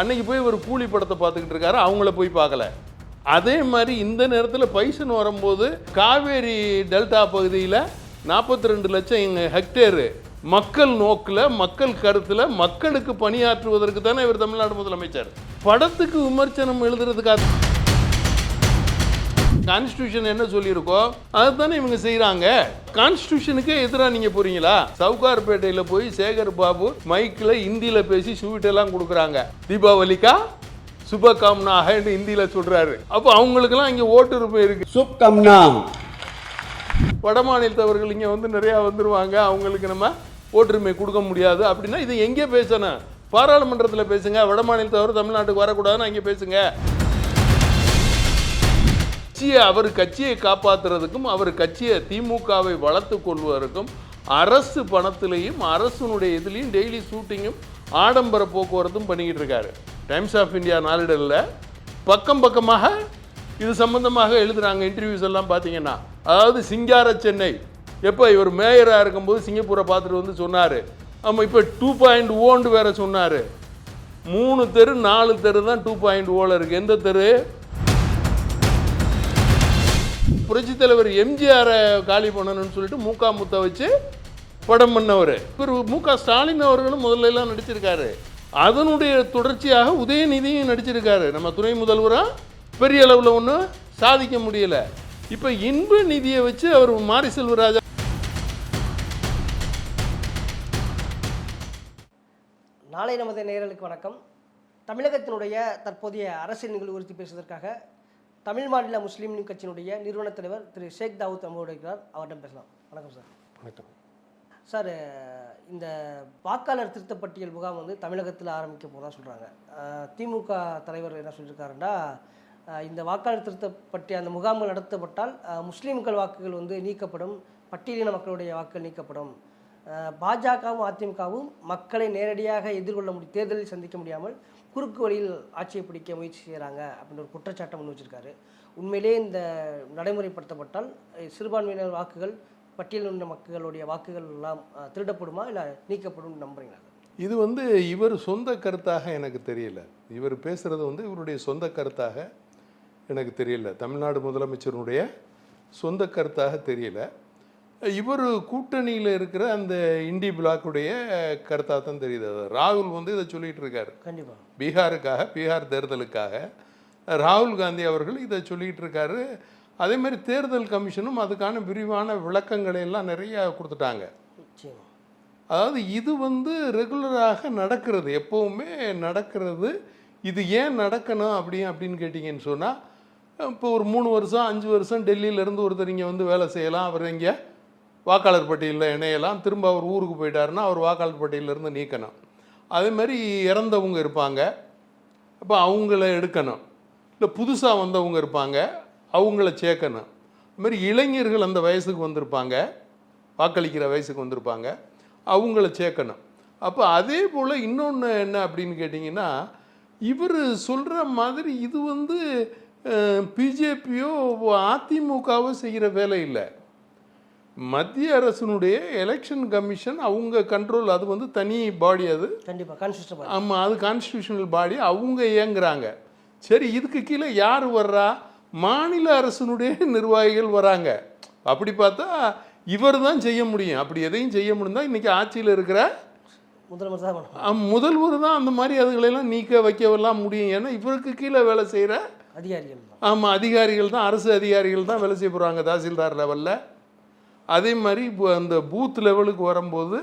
அன்னைக்கு போய் ஒரு கூலி படத்தை பார்த்துக்கிட்டு இருக்காரு அவங்கள போய் பார்க்கல. அதே மாதிரி இந்த நேரத்தில் பைசன் வரும்போது காவேரி டெல்டா பகுதியில் நாற்பத்தி ரெண்டு லட்சம் எங்கள் ஹெக்டேரு மக்கள் நோக்கில் மக்கள் கருத்தில் மக்களுக்கு பணியாற்றுவதற்கு தானே இவர் தமிழ்நாடு முதலமைச்சர். படத்துக்கு விமர்சனம் எழுதுறதுக்காக கான்ஸ்டியூஷன் என்ன சொல்லியிருக்கோ அதை தானே இவங்க செய்கிறாங்க கான்ஸ்டியூஷனுக்கு எதிராக நீங்கள் போகிறீங்களா சவுகார்பேட்டையில் போய் சேகர் பாபு மைக்கில் ஹிந்தியில் பேசி ஸ்வீட்டெல்லாம் கொடுக்குறாங்க. தீபாவளிக்கா? சுபகாம்னாக என்று ஹிந்தியில் சொல்கிறாரு அப்போ அவங்களுக்கெல்லாம் இங்கே ஓட்டு இருக்குது சுப்கம்னா? வட மாநிலத்தவர்கள் இங்கே வந்து நிறையா வந்துடுவாங்க அவங்களுக்கு நம்ம ஓட்டுரிமை கொடுக்க முடியாது. அப்படின்னா இது எங்கே பேசணும்? பாராளுமன்றத்தில் பேசுங்க. வடமாநிலத்தவர் தமிழ்நாட்டுக்கு வரக்கூடாதுன்னு அங்கே பேசுங்க. கட்சியை அவர் கட்சியை காப்பாற்றுறதுக்கும் அவர் கட்சியை திமுகவை வளர்த்து கொள்வதற்கும் அரசு பணத்திலையும் அரசனுடைய இதுலேயும் டெய்லி ஷூட்டிங்கும் ஆடம்பர போக்குவரத்தும் பண்ணிக்கிட்டு இருக்காரு. டைம்ஸ் ஆஃப் இந்தியா நாளிடலில் பக்கம் பக்கமாக இது சம்மந்தமாக எழுதுகிறாங்க இன்டர்வியூஸ் எல்லாம் பார்த்தீங்கன்னா. அதாவது சிங்கார சென்னை. எப்போ இவர் மேயராக இருக்கும்போது சிங்கப்பூரை பார்த்துட்டு வந்து சொன்னார். ஆமாம் இப்போ டூ பாயிண்ட் ஓன்று வேற சொன்னார். மூணு தெரு நாலு தெரு தான் டூ பாயிண்ட் ஓல இருக்குது எந்த தெரு? புரட்சி தலைவர் எம்ஜிஆரை காலி பண்ணணும்னு சொல்லிட்டு மூக்கா முத்த வச்சு படம் பண்ணவர். இவர் மு க ஸ்டாலின் அவர்களும் முதல்ல எல்லாம் நடிச்சிருக்காரு. அதனுடைய தொடர்ச்சியாக உதயநிதியும் நடிச்சிருக்காரு. நம்ம துணை முதல்வராக பெரிய அளவில் ஒன்றும் சாதிக்க முடியலை. இப்போ இன்ப நிதியை வச்சு அவர் மாரி செல்வராஜா நாளை நமது நேரலுக்கு வணக்கம். தமிழகத்தினுடைய தற்போதைய அரசியல் நிகழ்வு குறித்து பேசுவதற்காக தமிழ் மாநில முஸ்லீம் லீக் கட்சியினுடைய நிறுவன தலைவர் திரு ஷேக் தாவூத் நம்மோடு இருக்கிறார். அவரிடம் பேசலாம். வணக்கம் சார். வணக்கம். சார் இந்த வாக்காளர் திருத்தப் பட்டியல் முகாம் வந்து தமிழகத்தில் ஆரம்பிக்க போதா சொல்கிறாங்க திமுக தலைவர் என்ன சொல்லியிருக்காருன்னா இந்த வாக்காளர் திருத்த பட்டியல் அந்த முகாம்கள் நடத்தப்பட்டால் முஸ்லீம்கள் வாக்குகள் வந்து நீக்கப்படும் பட்டியலின மக்களுடைய வாக்குகள் நீக்கப்படும். பாஜகவும் அதிமுகவும் மக்களை நேரடியாக எதிர்கொள்ள முடி தேர்தலில் சந்திக்க முடியாமல் குறுக்கு வழியில் ஆட்சியை பிடிக்க முயற்சி செய்கிறாங்க அப்படின்னு ஒரு குற்றச்சாட்டை முன் வச்சிருக்காரு. உண்மையிலே இந்த நடைமுறைப்படுத்தப்பட்டால் சிறுபான்மையினர் வாக்குகள் பட்டியலின மக்களுடைய வாக்குகள் எல்லாம் திருடப்படுமா இல்லை நீக்கப்படும் நம்புறீங்களா? இது வந்து இவர் சொந்த கருத்தாக எனக்கு தெரியல. இவர் பேசுறது வந்து இவருடைய சொந்த கருத்தாக எனக்கு தெரியல. தமிழ்நாடு முதலமைச்சருடைய சொந்த கருத்தாக தெரியல. இவர் கூட்டணியில் இருக்கிற அந்த இண்டி பிளாக்குடைய கருத்தாக தான் தெரியுது ராகுல் வந்து இதை சொல்லிட்டு இருக்காரு. கண்டிப்பாக பீகாருக்காக பீகார் தேர்தலுக்காக. ராகுல் காந்தி அவர்கள் இதை சொல்லிட்டு இருக்காரு. அதே மாதிரி தேர்தல் கமிஷனும் அதுக்கான விரிவான விளக்கங்களை எல்லாம் நிறைய கொடுத்துட்டாங்க. அதாவது இது வந்து ரெகுலராக நடக்கிறது எப்போவுமே நடக்கிறது. இது ஏன் நடக்கணும் அப்படி அப்படின்னு கேட்டிங்கன்னு சொன்னால் இப்போ ஒரு மூணு வருஷம் அஞ்சு வருஷம் டெல்லியிலேருந்து ஒருத்தர் இங்கே வந்து வேலை செய்யலாம். அவர் இங்கே வாக்காளர் பட்டியலில் இணையலாம். திரும்ப அவர் ஊருக்கு போயிட்டாருன்னா அவர் வாக்காளர் பட்டியலிருந்து நீக்கணும். அதே மாதிரி இறந்தவங்க இருப்பாங்க. அப்போ அவங்கள எடுக்கணும். இல்லை புதுசாக வந்தவங்க இருப்பாங்க. அவங்கள சேர்க்கணும். அதுமாதிரி இளைஞர்கள் அந்த வயசுக்கு வந்திருப்பாங்க. வாக்களிக்கிற வயசுக்கு வந்திருப்பாங்க. அவங்கள சேர்க்கணும். அப்போ அதே போல் இன்னொன்று என்ன அப்படின்னு கேட்டிங்கன்னா இவர் சொல்கிற மாதிரி இது வந்து பிஜேபியோ அதிமுகவோ செய்கிற வேலை இல்லை. மத்திய அரசினுடைய எலெக்ஷன் கமிஷன் அவங்க கண்ட்ரோல் அது வந்து தனி பாடி அது. கண்டிப்பாக ஆமாம் அது கான்ஸ்டியூஷனல் பாடி அவங்க இயங்குறாங்க. சரி இதுக்கு கீழே யார் வர்றா? மாநில அரசினுடைய நிர்வாகிகள் வராங்க. அப்படி பார்த்தா இவர் தான் செய்ய முடியும். அப்படி எதையும் செய்ய முடியும்னா இன்றைக்கி ஆட்சியில் இருக்கிற முதலமைச்சர் தான் முதல்வர் தான் அந்த மாதிரி அதுகளெல்லாம் நீக்க வைக்கவெல்லாம் முடியும். ஏன்னா இவருக்கு கீழே வேலை செய்கிற அதிகாரிகள் ஆமாம் அதிகாரிகள் தான் அரசு அதிகாரிகள் தான் வேலை செய்ய போகிறாங்க தாசில்தார் லெவலில் அதே மாதிரி இப்போ அந்த பூத் லெவலுக்கு வரும்போது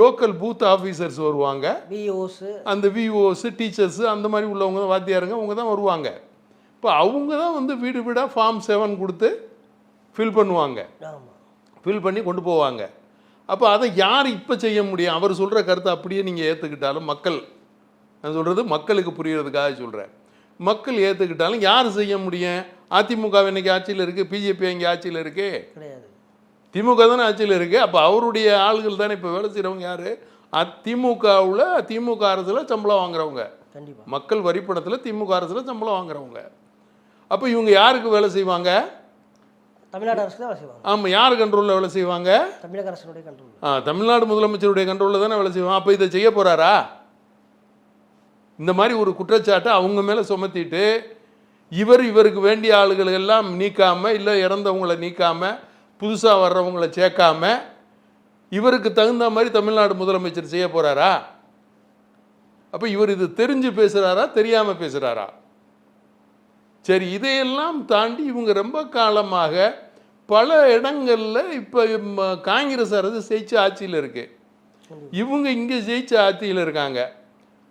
லோக்கல் பூத் ஆஃபீஸர்ஸ் வருவாங்க. விஓஸ் அந்த விஓஸ் டீச்சர்ஸு அந்த மாதிரி உள்ளவங்க தான் வாத்தியாருங்க அவங்க தான் வருவாங்க. இப்போ அவங்க தான் வந்து வீடு வீடாக ஃபார்ம் செவன் கொடுத்து ஃபில் பண்ணுவாங்க. ஃபில் பண்ணி கொண்டு போவாங்க. அப்போ அதை யார் இப்போ செய்ய முடியும்? அவர் சொல்கிற கருத்தை அப்படியே நீங்கள் ஏற்றுக்கிட்டாலும் மக்கள் நான் சொல்கிறது மக்களுக்கு புரியறதுக்காக சொல்கிறேன் மக்கள் ஏற்றுக்கிட்டாலும் யார் செய்ய முடியும்? அதிமுக இன்னைக்கு ஆட்சியில் இருக்குது பிஜேபி இங்கே ஆட்சியில் இருக்கு. கிடையாது. திமுக தானே ஆட்சியில் இருக்குது அப்போ அவருடைய ஆள்கள் தானே இப்போ வேலை செய்கிறவங்க யார்? அதிமுகவில் திமுக அரசில் சம்பளம் வாங்குறவங்க. மக்கள் வரிப்பணத்தில் திமுக அரசில் சம்பளம் வாங்குறவங்க. அப்போ இவங்க யாருக்கு வேலை செய்வாங்க? தமிழ்நாடு அரசு தான் வேலை செய்வாங்க. ஆமாம் யார் கண்ட்ரோலில் வேலை செய்வாங்க? தமிழக அரசினுடைய கண்ட்ரோல் ஆ தமிழ்நாடு முதலமைச்சருடைய கண்ட்ரோலில் தானே வேலை செய்வான் அப்போ இதை செய்ய போகிறாரா இந்த மாதிரி ஒரு குற்றச்சாட்டை அவங்க மேலே சுமத்திட்டு இவர் இவருக்கு வேண்டிய ஆளுகளை எல்லாம் நீக்காமல் இல்லை இறந்தவங்களை நீக்காமல் புதுசாக வர்றவங்களை சேர்க்காம இவருக்கு தகுந்த மாதிரி தமிழ்நாடு முதலமைச்சர் செய்ய போகிறாரா அப்போ இவர் இது தெரிஞ்சு பேசுகிறாரா தெரியாமல் பேசுகிறாரா சரி இதையெல்லாம் தாண்டி இவங்க ரொம்ப காலமாக பல இடங்களில் இப்போ காங்கிரஸ் அரசு ஜெயிச்ச ஆட்சியில் இருக்கு. இவங்க இங்கே ஜெயிச்ச ஆட்சியில் இருக்காங்க.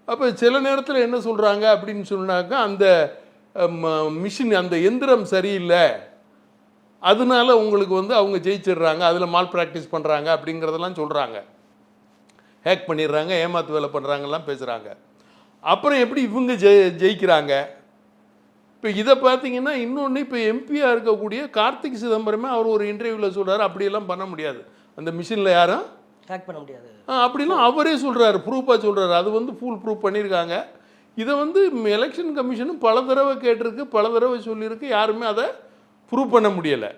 அப்போ சில நேரத்தில் என்ன சொல்கிறாங்க அப்படின்னு சொன்னாக்கா அந்த மிஷின் அந்த எந்திரம் சரியில்லை. அதனால உங்களுக்கு வந்து அவங்க ஜெயிச்சிடுறாங்க அதில் மால் ப்ராக்டிஸ் பண்ணுறாங்க அப்படிங்கிறதெல்லாம் சொல்கிறாங்க ஹேக் பண்ணிடுறாங்க ஏமாத்து வேலை பண்ணுறாங்கலாம் பேசுகிறாங்க அப்புறம் எப்படி இவங்க ஜெய ஜெயிக்கிறாங்க? இப்போ இதை பார்த்தீங்கன்னா இன்னொன்று இப்போ எம்பியாக இருக்கக்கூடிய கார்த்திக் சிதம்பரமே அவர் ஒரு இன்டர்வியூவில் சொல்றாரு அப்படியெல்லாம் பண்ண முடியாது. அந்த மிஷினில் யாரும்? ஹேக் பண்ண முடியாது. ஆ, அப்படிலாம் அவரே சொல்கிறாரு ப்ரூஃபாக சொல்கிறாரு அது வந்து ஃபுல் ப்ரூஃப் பண்ணியிருக்காங்க இதை வந்து எலெக்ஷன் கமிஷனும் பல தடவை கேட்டிருக்கு பல தடவை சொல்லியிருக்கு. யாருமே அதை ப்ரூவ் பண்ண முடியலை.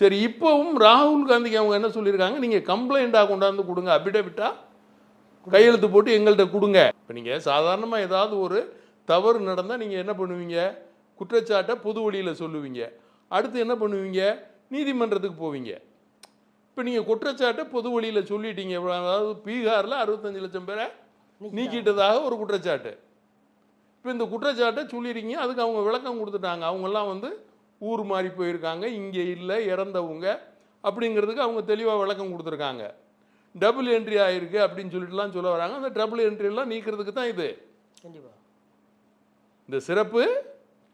சரி இப்போவும் ராகுல் காந்திக்கு அவங்க என்ன சொல்லியிருக்காங்க? நீங்கள் கம்ப்ளைண்ட்டாக கொண்டாந்து கொடுங்க அபிடவிட்டா கையெழுத்து போட்டு எங்கள்கிட்ட கொடுங்க. இப்போ நீங்கள் சாதாரணமாக ஏதாவது ஒரு தவறு நடந்தால் நீங்கள் என்ன பண்ணுவீங்க? குற்றச்சாட்டை பொது வழியில் சொல்லுவீங்க. அடுத்து என்ன பண்ணுவீங்க? நீதிமன்றத்துக்கு போவீங்க. இப்போ நீங்கள் குற்றச்சாட்டை பொது வழியில் சொல்லிட்டீங்க. அதாவது பீகாரில் அறுபத்தஞ்சு லட்சம் பேரை நீக்கிட்டதாக ஒரு குற்றச்சாட்டு. இப்போ இந்த குற்றச்சாட்டை சொல்லியிருக்கீங்க அதுக்கு அவங்க விளக்கம் கொடுத்துட்டாங்க. அவங்கெல்லாம் வந்து ஊர் மாறி போயிருக்காங்க. இங்கே இல்லை இறந்தவங்க அப்படிங்கிறதுக்கு அவங்க தெளிவாக விளக்கம் கொடுத்துருக்காங்க. டபுள் என்ட்ரி ஆயிருக்கு அப்படின்னு சொல்லிட்டுலாம் சொல்ல வராங்க. அந்த டபுள் என்ட்ரிலாம் நீக்கிறதுக்கு தான் இது. கண்டிப்பாக இந்த சிறப்பு?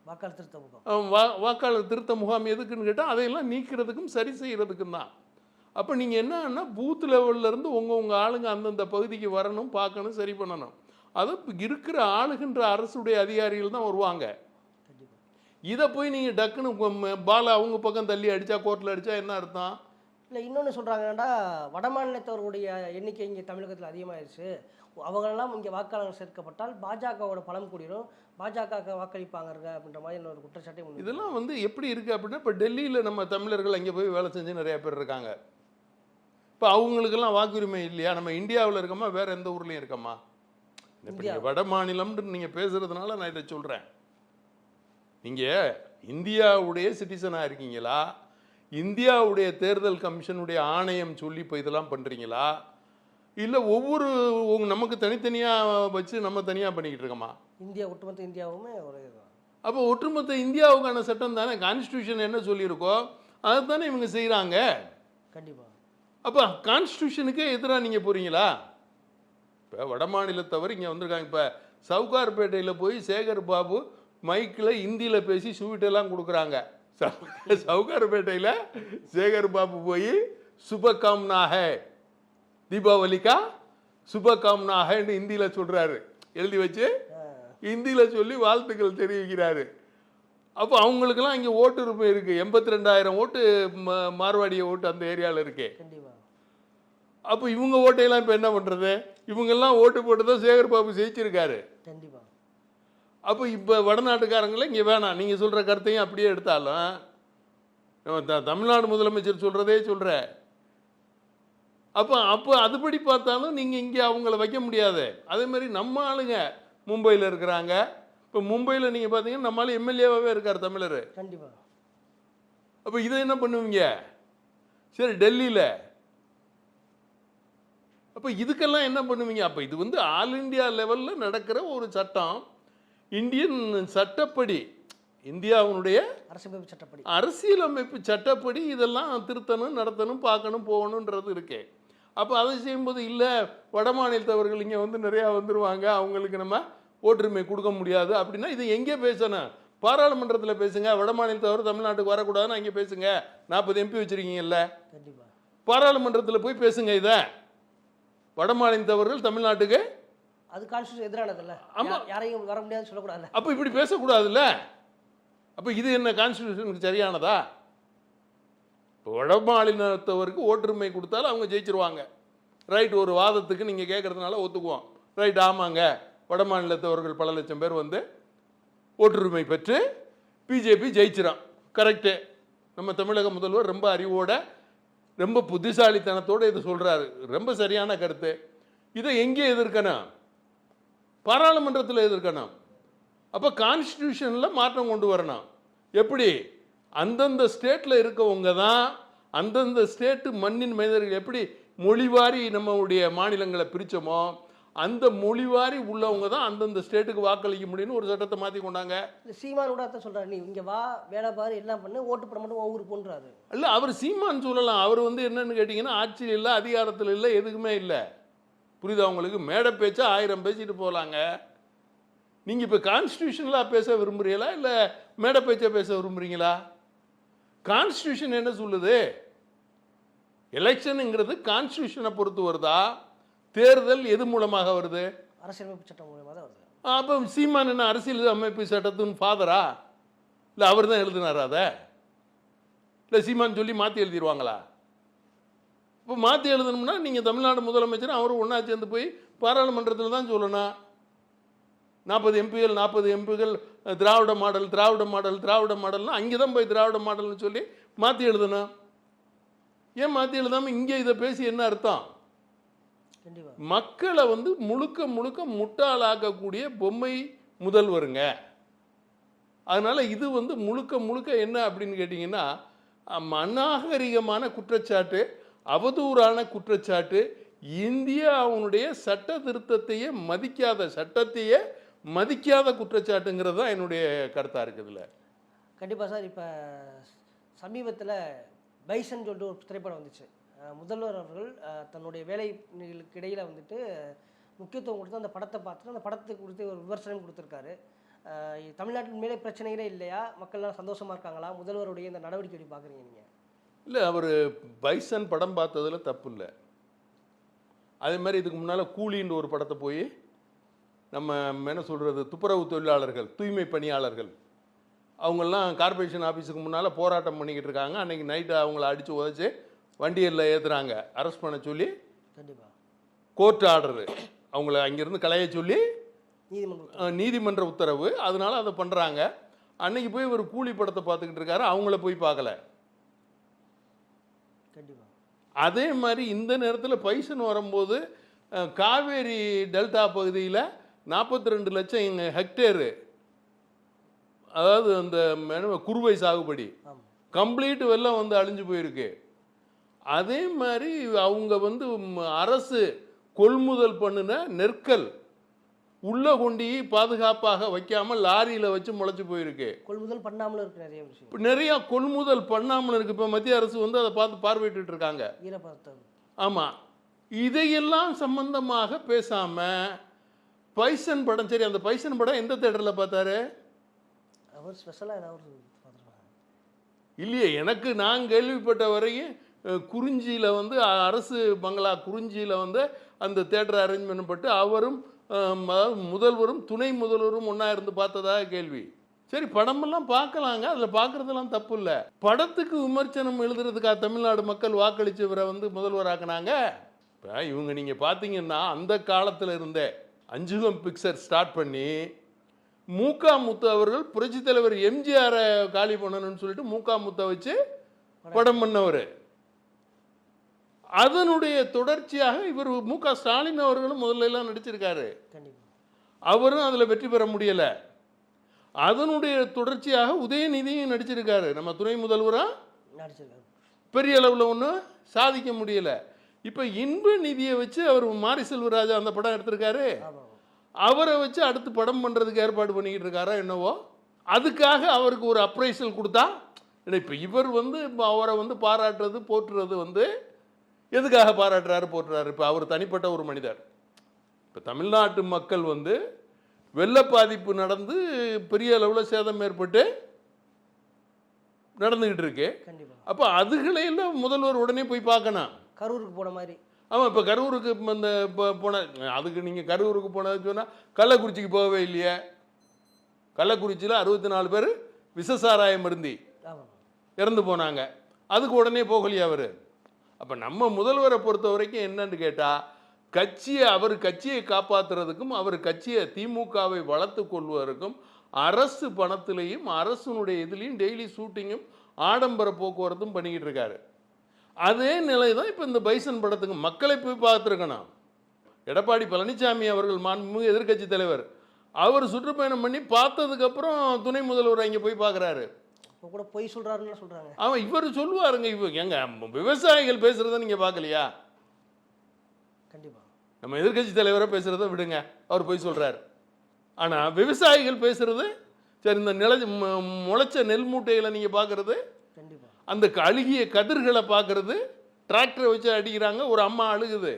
வாக்காளர் திருத்த முகாம். அஹ், வா- வாக்காளர் திருத்த முகாம் எதுக்குன்னு கேட்டால் அதையெல்லாம் நீக்கிறதுக்கும் சரி செய்கிறதுக்கும் தான். அப்போ நீங்கள் என்னன்னா பூத் லெவல்ல இருந்து உங்கள் உங்கள் ஆளுங்க அந்தந்த பகுதிக்கு வரணும் பார்க்கணும் சரி பண்ணணும். அது இருக்கிற ஆளுகின்ற அரசுடைய அதிகாரிகள் தான் வருவாங்க. இதை போய் நீங்கள் டக்குன்னு பாலை அவங்க பக்கம் தள்ளி அடித்தா கோர்ட்டில் அடித்தா என்ன அர்த்தம்? இல்லை இன்னொன்று சொல்கிறாங்கன்னா வடமாநிலத்தவர்களுடைய எண்ணிக்கை இங்கே தமிழகத்தில் அதிகமாயிருச்சு. அவங்களெல்லாம் இங்கே வாக்காளர்கள் சேர்க்கப்பட்டால் பாஜகவோட பலம் கூடிரும். பாஜக வாக்களிப்பாங்க அப்படின்ற மாதிரி ஒரு குற்றச்சாட்டை இதெல்லாம் வந்து எப்படி இருக்குது அப்படின்னா இப்போ டெல்லியில் நம்ம தமிழர்கள் அங்கே போய் வேலை செஞ்சு நிறைய பேர் இருக்காங்க. இப்போ அவங்களுக்கெல்லாம் வாக்குரிமை இல்லையா? நம்ம இந்தியாவில் இருக்கோமா? வேற எந்த ஊர்லேயும் இருக்கோமா? இப்போ நீங்கள் வட மாநிலம்னு நீங்கள் பேசுறதுனால நான் இதை சொல்கிறேன் நீங்கள் இந்தியாவுடைய சிட்டிசனாக இருக்கீங்களா? இந்தியாவுடைய தேர்தல் கமிஷனுடைய ஆணையம் சொல்லி இப்போ இதெல்லாம் பண்ணுறீங்களா இல்லை ஒவ்வொரு நமக்கு தனித்தனியாக வச்சு நம்ம தனியாக பண்ணிக்கிட்டு இருக்கோமா? இந்தியா ஒட்டுமொத்த இந்தியாவுமே ஒரே அப்போ ஒட்டுமொத்த இந்தியாவுக்கான சட்டம் தானே? கான்ஸ்டியூஷன் என்ன சொல்லியிருக்கோ அதை தானே இவங்க செய்கிறாங்க கண்டிப்பாக அப்போ கான்ஸ்டியூஷனுக்கே எதிராக நீங்கள் போகிறீங்களா இப்போ வட மாநிலத்தவர் இங்கே வந்திருக்காங்க. இப்போ சவுகார்பேட்டையில் போய் சேகர் பாபு மைக்கில் ஹிந்தியில் பேசி ஸ்வீட்டெல்லாம் கொடுக்குறாங்க. சவு- சவுகார்பேட்டையில் சேகர் பாபு போய் சுபகாம்னா ஹே. தீபாவளிக்கா? சுபகாம்னா ஹேன்னு ஹிந்தியில் சொல்கிறாரு எழுதி வச்சு ஹிந்தியில் சொல்லி வாழ்த்துக்கள் தெரிவிக்கிறாரு. அப்போ அவங்களுக்கெல்லாம் இங்கே ஓட்டு உரிமை இருக்குது எண்பத்தி ரெண்டாயிரம் ஓட்டு ம- மார்வாடிய ஓட்டு அந்த ஏரியாவில் இருக்கே. அப்போ இவங்க ஓட்டையெல்லாம் இப்போ என்ன பண்ணுறது இவங்கெல்லாம் ஓட்டு போட்டு தான் சேகர் பாபு ஜெயிச்சிருக்காரு. கண்டிப்பாக அப்போ இப்போ வடநாட்டுக்காரங்கள இங்கே வேணாம். நீங்கள் சொல்கிற கருத்தையும் அப்படியே எடுத்தாலும் நம்ம த தமிழ்நாடு முதலமைச்சர் சொல்கிறதே சொல்கிற அப்போ அப்போ அதுபடி பார்த்தாலும் நீங்கள் இங்கே அவங்கள வைக்க முடியாது. அதே மாதிரி நம்ம ஆளுங்க மும்பையில் இருக்கிறாங்க. இப்போ மும்பையில் நீங்கள் பார்த்தீங்கன்னா நம்மளால எம்எல்ஏவாகவே இருக்கார் தமிழர். கண்டிப்பாக அப்போ இதை என்ன பண்ணுவீங்க? சரி டெல்லியில் அப்போ இதுக்கெல்லாம் என்ன பண்ணுவீங்க? அப்போ இது வந்து ஆல் இந்தியா லெவலில் நடக்கிற ஒரு சட்டம். இந்தியன் சட்டப்படி இந்தியாவினுடைய அரசியலமைப்பு சட்டப்படி. அரசியலமைப்பு சட்டப்படி இதெல்லாம் திருத்தணும் நடத்தணும் பார்க்கணும் போகணுன்றது இருக்கே. அப்போ அதை செய்யும்போது இல்லை வட மாநிலத்தவர்கள் இங்கே வந்து நிறையா வந்துருவாங்க அவங்களுக்கு நம்ம ஓட்டுரிமை கொடுக்க முடியாது அப்படின்னா இதை எங்கே பேசணும்? பாராளுமன்றத்தில் பேசுங்க வட மாநிலத்தவர் தமிழ்நாட்டுக்கு வரக்கூடாதுன்னு அங்கே பேசுங்க. நாற்பது எம்பி வச்சுருக்கீங்கல்ல. கண்டிப்பாக பாராளுமன்றத்தில் போய் பேசுங்க இதை. வட மாநிலத்தவர்கள் தமிழ்நாட்டுக்கு? அது கான்ஸ்டியூஷன் எதிரானதில்ல. ஆமா. யா- யாரையும் வர முடியாதுன்னு சொல்லக்கூடாதுல்ல. அப்போ இப்படி பேசக்கூடாதுல்ல? அப்போ இது என்ன கான்ஸ்டியூஷனுக்கு சரியானதா? இப்போ வட மாநிலத்தவருக்கு ஓட்டுரிமை கொடுத்தாலும் அவங்க ஜெயிச்சிருவாங்க. ரைட் ஒரு வாதத்துக்கு நீங்கள் கேட்குறதுனால ஒத்துக்குவோம். ரைட் ஆமாங்க. வட மாநிலத்தவர்கள் பல லட்சம் பேர் வந்து ஓட்டுரிமை பெற்று பிஜேபி ஜெயிச்சிடும் கரெக்டு நம்ம தமிழக முதல்வர் ரொம்ப அறிவோட ரொம்ப புத்திசாலித்தனத்தோடு இதை சொல்கிறாரு ரொம்ப சரியான கருத்து. இதை எங்கே எதிர்க்கணும் பாராளுமன்றத்தில் எதிர்க்கணும் அப்போ கான்ஸ்டியூஷனில் மாற்றம் கொண்டு வரணும் எப்படி? அந்தந்த ஸ்டேட்டில் இருக்கவங்க தான் அந்தந்த ஸ்டேட்டு மண்ணின் மனிதர்கள் எப்படி மொழிவாரி நம்மளுடைய மாநிலங்களை பிரித்தோமோ அந்த மொழிவாரி உள்ளவங்க தான் அந்தந்த ஸ்டேட்டுக்கு வாக்களிக்க முடியும்னு ஒரு சட்டத்தை மாற்றி கொண்டாங்க. சீமான் கூட அதான் சொல்றாரு நீ இங்க வா வேலை பாரு எல்லாம் பண்ணு ஓட்டு போட மட்டும் ஒவ்வொரு போன்றாரு. இல்லை அவர் சீமான் சொல்லலாம். அவர் வந்து என்னன்னு கேட்டிங்கன்னா ஆட்சியில் இல்லை அதிகாரத்தில் இல்லை எதுக்குமே இல்லை. புரியுதா உங்களுக்கு? மேடை பேச்சா ஆயிரம் பேசிட்டு போகலாங்க நீங்கள் இப்போ கான்ஸ்டியூஷனலாக பேச விரும்புறீங்களா இல்லை மேடை பேச்சா பேச விரும்புறீங்களா? கான்ஸ்டியூஷன் என்ன சொல்லுது? எலெக்ஷனுங்கிறது கான்ஸ்டியூஷனை பொறுத்து வருதா? தேர்தல் எது மூலமாக வருது? அரசியலமைப்பு சட்டம் மூலமாக தான் வருது. அப்போ சீமான் என்ன அரசியல் அமைப்பு சட்டத்தின் ஃபாதரா இல்லை அவர் தான் எழுதினாரா அதை? இல்லை சீமான் சொல்லி மாற்றி எழுதிடுவாங்களா இப்போ மாற்றி எழுதணும்னா நீங்கள் தமிழ்நாடு முதலமைச்சர் அவரும் ஒன்றா சேர்ந்து போய் பாராளுமன்றத்தில் தான் சொல்லணும். நாற்பது எம்பிகள் நாற்பது எம்பிகள் திராவிட மாடல் திராவிட மாடல் திராவிட மாடல்னா அங்கே தான் போய் திராவிட மாடல்னு சொல்லி மாற்றி எழுதணும். ஏன் மாற்றி எழுதாமல் இங்கே இதை பேசி என்ன அர்த்தம்? மக்களை வந்து முழுக்க முழுக்க முட்டாளாக்கக்கூடிய பொம்மை முதல்வருங்க. அதனால இது வந்து முழுக்க முழுக்க என்ன அப்படின்னு கேட்டிங்கன்னா அநாகரிகமான குற்றச்சாட்டு அவதூறான குற்றச்சாட்டு இந்தியாவுடைய சட்ட திருத்தத்தையே மதிக்காத சட்டத்தையே மதிக்காத குற்றச்சாட்டுங்கிறது தான் என்னுடைய கருத்தாக இருக்குதுல கண்டிப்பா சார் இப்போ சமீபத்தில் பைசன் சொல்லிட்டு ஒரு திரைப்படம் வந்துச்சு. முதல்வர் அவர்கள் தன்னுடைய வேலைகளுக்கு இடையில் வந்துட்டு முக்கியத்துவம் கொடுத்து அந்த படத்தை பார்த்துட்டு அந்த படத்தை கொடுத்து ஒரு விமர்சனம் கொடுத்துருக்காரு. தமிழ்நாட்டின் மேலே பிரச்சனைகளே இல்லையா? மக்கள்லாம் சந்தோஷமாக இருக்காங்களா? முதல்வருடைய இந்த நடவடிக்கை எப்படி பார்க்குறீங்க நீங்கள் இல்லை அவர் பைசன் படம் பார்த்ததில் தப்பு இல்லை. அதே மாதிரி இதுக்கு முன்னால் கூலின்ற ஒரு படத்தை போய் நம்ம என்ன சொல்கிறது துப்புரவு தொழிலாளர்கள் தூய்மை பணியாளர்கள் அவங்கெல்லாம் கார்ப்பரேஷன் ஆஃபீஸுக்கு முன்னால் போராட்டம் பண்ணிக்கிட்டு இருக்காங்க. அன்றைக்கி நைட்டு அவங்கள அடித்து உதச்சி வண்டியில் ஏற்றுறாங்க அரெஸ்ட் பண்ண சொல்லி கண்டிப்பாக கோர்ட் ஆர்டரு அவங்கள அங்கேருந்து கலைய சொல்லி நீதிமன்ற உத்தரவு. அதனால அதை பண்ணுறாங்க அன்னைக்கு போய் ஒரு கூலி படத்தை பார்த்துக்கிட்டு இருக்காரு. அவங்கள போய் பார்க்கல. கண்டிப்பாக அதே மாதிரி இந்த நேரத்தில் பைசன் வரும்போது காவேரி டெல்டா பகுதியில் நாற்பத்தி ரெண்டு லட்சம் இங்க ஹெக்டேரு அதாவது அந்த குறுவை சாகுபடி. கம்ப்ளீட் வெள்ளம் வந்து அழிஞ்சு போயிருக்கு. அதே மாதிரி அவங்க வந்து அரசு கொள்முதல் பண்ணின நெற்கல் உள்ள கொண்டு பாதுகாப்பாக வைக்காம லாரியில் வச்சு முளைச்சு போயிருக்கு. கொள்முதல் பண்ணாமலும் இருக்கு நிறைய விஷயம். இப்போ நிறையா கொள்முதல் பண்ணாமல் இருக்கு. இப்போ மத்திய அரசு வந்து அதை பார்த்து பார்வையிட்டு இருக்காங்க. ஆமாம் இதையெல்லாம் சம்பந்தமாக பேசாம பைசன் படம் சரி அந்த பைசன் படம் எந்த தேட்டரில் பார்த்தாரு? அவர் ஸ்பெஷலாக ஏதாவது இல்லையே எனக்கு நான் கேள்விப்பட்ட வரையும் குறிஞ்சியில் வந்து அரசு பங்களா குறிஞ்சியில் வந்து அந்த தேட்டர் அரேஞ்ச்மெண்ட் பட்டு அவரும் அதாவது முதல்வரும் துணை முதல்வரும் ஒன்றா இருந்து பார்த்ததாக கேள்வி. சரி படமெல்லாம் பார்க்கலாங்க. அதில் பார்க்குறதெல்லாம் தப்பு இல்லை. படத்துக்கு விமர்சனம் எழுதுறதுக்காக தமிழ்நாடு மக்கள் வாக்களித்தவரை வந்து முதல்வராக்குனாங்க? இப்போ இவங்க நீங்கள் பார்த்தீங்கன்னா அந்த காலத்தில் இருந்தே அஞ்சுகம் பிக்சர் ஸ்டார்ட் பண்ணி மூக்கா முத்து அவர்கள் புரட்சித் தலைவர் எம்ஜிஆரை காலி பண்ணணும்னு சொல்லிட்டு மூக்கா முத்தை வச்சு படம் பண்ணவர். அதனுடைய தொடர்ச்சியாக இவர் மு க ஸ்டாலின் அவர்களும் முதல்ல எல்லாம் நடிச்சிருக்காரு. அவரும் அதில் வெற்றி பெற முடியலை. அதனுடைய தொடர்ச்சியாக உதயநிதியும் நடிச்சிருக்காரு. நம்ம துணை முதல்வராக பெரிய அளவில் ஒன்றும் சாதிக்க முடியல. இப்போ இன்ப நிதியை வச்சு அவர் மாரி செல்வராஜா அந்த படம் எடுத்திருக்காரு. அவரை வச்சு அடுத்து படம் பண்ணுறதுக்கு ஏற்பாடு பண்ணிக்கிட்டு இருக்காரா என்னவோ? அதுக்காக அவருக்கு ஒரு அப்ரைசல் கொடுத்தா இப்போ இவர் வந்து இப்ப அவரை வந்து பாராட்டுறது போற்றுறது வந்து எதுக்காக பாராட்டுறாரு போற்றுறாரு இப்போ அவர் தனிப்பட்ட ஒரு மனிதர். இப்போ தமிழ்நாட்டு மக்கள் வந்து வெள்ள பாதிப்பு நடந்து பெரிய அளவில் சேதம் ஏற்பட்டு நடந்துக்கிட்டு இருக்கு. கண்டிப்பாக அப்போ அதுகளையெல்லாம் முதல்வர் உடனே போய் பார்க்கணும். கரூருக்கு போன மாதிரி. ஆமாம் இப்போ கரூருக்கு இந்த இப்போ போன அதுக்கு நீங்கள் கரூருக்கு போனது சொன்னால் கள்ளக்குறிச்சிக்கு போகவே இல்லையே. கள்ளக்குறிச்சியில் அறுபத்தி நாலு பேர் விஷசாராயம் மருந்தி ஆமாம். இறந்து போனாங்க. அதுக்கு உடனே போகலையா அவர்? அப்போ நம்ம முதல்வரை பொறுத்த வரைக்கும் என்னன்னு கேட்டால் கட்சியை அவர் கட்சியை காப்பாற்றுறதுக்கும் அவர் கட்சியை திமுகவை வளர்த்து கொள்வதற்கும் அரசு பணத்திலையும் அரசனுடைய இதுலேயும் டெய்லி ஷூட்டிங்கும் ஆடம்பர போக்குவரத்தும் பண்ணிக்கிட்டு இருக்காரு. அதே நிலை தான் இப்போ இந்த பைசன் படத்துக்கு மக்களை போய் பார்த்துருக்கணும். எடப்பாடி பழனிசாமி அவர்கள் மாண்புமிகு எதிர்க்கட்சி தலைவர். அவர் சுற்றுப்பயணம் பண்ணி பார்த்ததுக்கப்புறம் துணை முதல்வர் அங்கே போய் பார்க்குறாரு. கூட பொய் சொல்கிறாருன்னு சொல்கிறாங்க அவன் இவர் சொல்லுவாருங்க இவ எங்க விவசாயிகள் பேசுறத நீங்கள் பார்க்கலையா? கண்டிப்பாக நம்ம எதிர்க்கட்சி தலைவரை பேசுறத விடுங்க அவர் போய் சொல்றாரு. ஆனா விவசாயிகள் பேசுறது சரி இந்த நில முளைச்ச நெல் மூட்டைகளை நீங்க பார்க்கறது கண்டிப்பாக அந்த அழுகிய கதிர்களை பார்க்கறது டிராக்டரை வச்சு அடிக்கிறாங்க ஒரு அம்மா அழுகுது.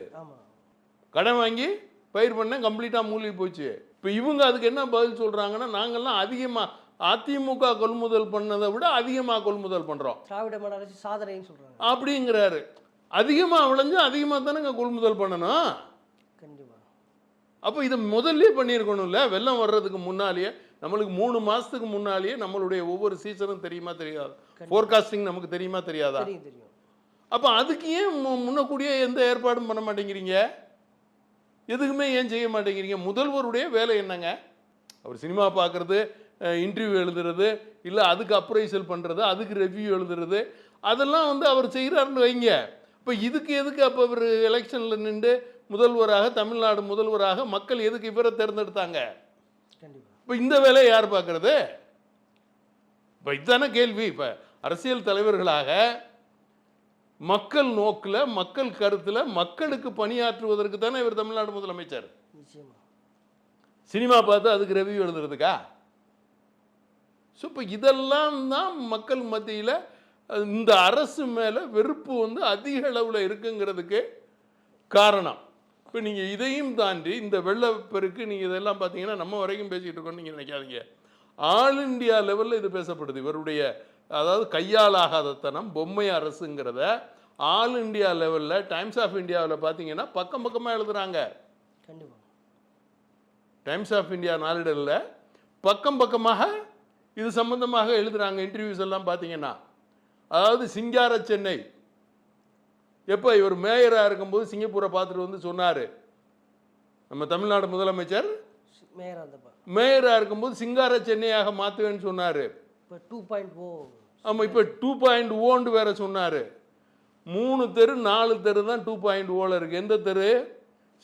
கடன் வாங்கி பயிர் பண்ண கம்ப்ளீட்டாக மூழ்கி போச்சு. இப்போ இவங்க அதுக்கு என்ன பதில் சொல்றாங்கன்னா நாங்கெல்லாம் அதிகமாக அதிமுக கொள்முதல் பண்ணதை விட அதிகமாக கொள்முதல் பண்ணுறோம் திராவிட மாடல் சாதனைன்னு சொல்கிறாங்க அப்படிங்கிறாரு. அதிகமாக விளைஞ்சு அதிகமாக தானேங்க கொள்முதல் பண்ணணும்? கண்டிப்பாக அப்போ இதை முதல்ல பண்ணியிருக்கணும்ல? வெள்ளம் வர்றதுக்கு முன்னாலேயே நம்மளுக்கு மூணு மாதத்துக்கு முன்னாலேயே நம்மளுடைய ஒவ்வொரு சீசனும் தெரியுமா தெரியாது? ஃபோர்காஸ்டிங் நமக்கு தெரியுமா தெரியாதா? தெரியும் அப்போ அதுக்கு ஏன் முன்னக்கூடியே எந்த ஏற்பாடும் பண்ண மாட்டேங்கிறீங்க? எதுக்குமே ஏன் செய்ய மாட்டேங்கிறீங்க? முதல்வருடைய வேலை என்னங்க? அவர் சினிமா பார்க்குறது இன்டர்வியூ எழுதுறது இல்லை அதுக்கு அப்ரைசல் பண்ணுறது அதுக்கு ரெவ்யூ எழுதுறது அதெல்லாம் வந்து அவர் செய்கிறாருன்னு வைங்க. இப்போ இதுக்கு எதுக்கு அப்போ அவர் எலெக்ஷனில் நின்று முதல்வராக தமிழ்நாடு முதல்வராக மக்கள் எதுக்கு இவரை தேர்ந்தெடுத்தாங்க? இப்போ இந்த வேலையை யார் பார்க்கறது? இப்போ இதுதானே கேள்வி. இப்போ அரசியல் தலைவர்களாக மக்கள் நோக்கில் மக்கள் கருத்தில் மக்களுக்கு பணியாற்றுவதற்கு தானே இவர் தமிழ்நாடு முதலமைச்சர்? சினிமா பார்த்து அதுக்கு ரெவ்யூ எழுதுறதுக்கா? ஸோ இப்போ இதெல்லாம் தான் மக்கள் மத்தியில் இந்த அரசு மேலே வெறுப்பு வந்து அதிக அளவில் இருக்குங்கிறதுக்கு காரணம். இப்போ நீங்கள் இதையும் தாண்டி இந்த வெள்ளப்பெருக்கு நீங்கள் இதெல்லாம் பார்த்தீங்கன்னா நம்ம வரைக்கும் பேசிக்கிட்டு இருக்கோம்னு நீங்கள் நினைக்காதீங்க. ஆல் இந்தியா லெவலில் இது பேசப்படுது. இவருடைய அதாவது கையால் ஆகாத தனம் பொம்மை அரசுங்கிறத ஆல் இந்தியா லெவலில் டைம்ஸ் ஆஃப் இந்தியாவில் பார்த்தீங்கன்னா பக்கம் பக்கமாக எழுதுறாங்க. கண்டிப்பாக டைம்ஸ் ஆஃப் இந்தியா நாளிதழில் பக்கம் பக்கமாக இது சம்பந்தமாக எழுதுறாங்க இன்டர்வியூஸ் எல்லாம் பார்த்தீங்கன்னா. அதாவது சிங்கார சென்னை. எப்போ இவர் மேயராக இருக்கும்போது சிங்கப்பூரை பார்த்துட்டு வந்து சொன்னார். நம்ம தமிழ்நாடு முதலமைச்சர் மேயராக இருக்கும்போது சிங்கார சென்னையாக மாற்றுவேன்னு சொன்னார். இப்போ டூ பாயிண்ட் ஓ. ஆமாம் இப்போ டூ பாயிண்ட் ஓன்னு வேற சொன்னார். மூணு தெரு நாலு தெரு தான் டூ பாயிண்ட் ஓல இருக்கு. எந்த தெரு?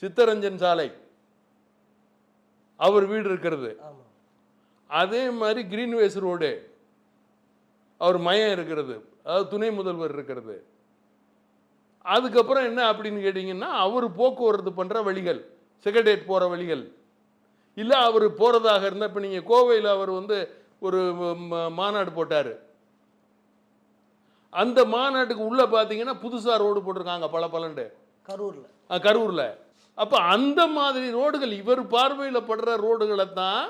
சித்தரஞ்சன் சாலை. அவர் வீடு இருக்கிறது. ஆமாம் அதே மாதிரி கிரீன்வேஸ் ரோடு அவர் மயம் இருக்கிறது. அதாவது துணை முதல்வர் இருக்கிறது. அதுக்கப்புறம் என்ன அப்படின்னு கேட்டிங்கன்னா அவர் போக்குவரத்து பண்ணுற வழிகள் செக்ரட்டேரியட் போகிற வழிகள். இல்லை அவர் போகிறதாக இருந்தால் இப்போ நீங்கள் கோவையில் அவர் வந்து ஒரு மாநாடு போட்டார். அந்த மாநாட்டுக்கு உள்ளே பார்த்தீங்கன்னா புதுசாக ரோடு போட்டிருக்காங்க பல பலண்டு கரூரில். கரூரில். அப்போ அந்த மாதிரி ரோடுகள் இவர் பார்வையில் படுற ரோடுகளை தான்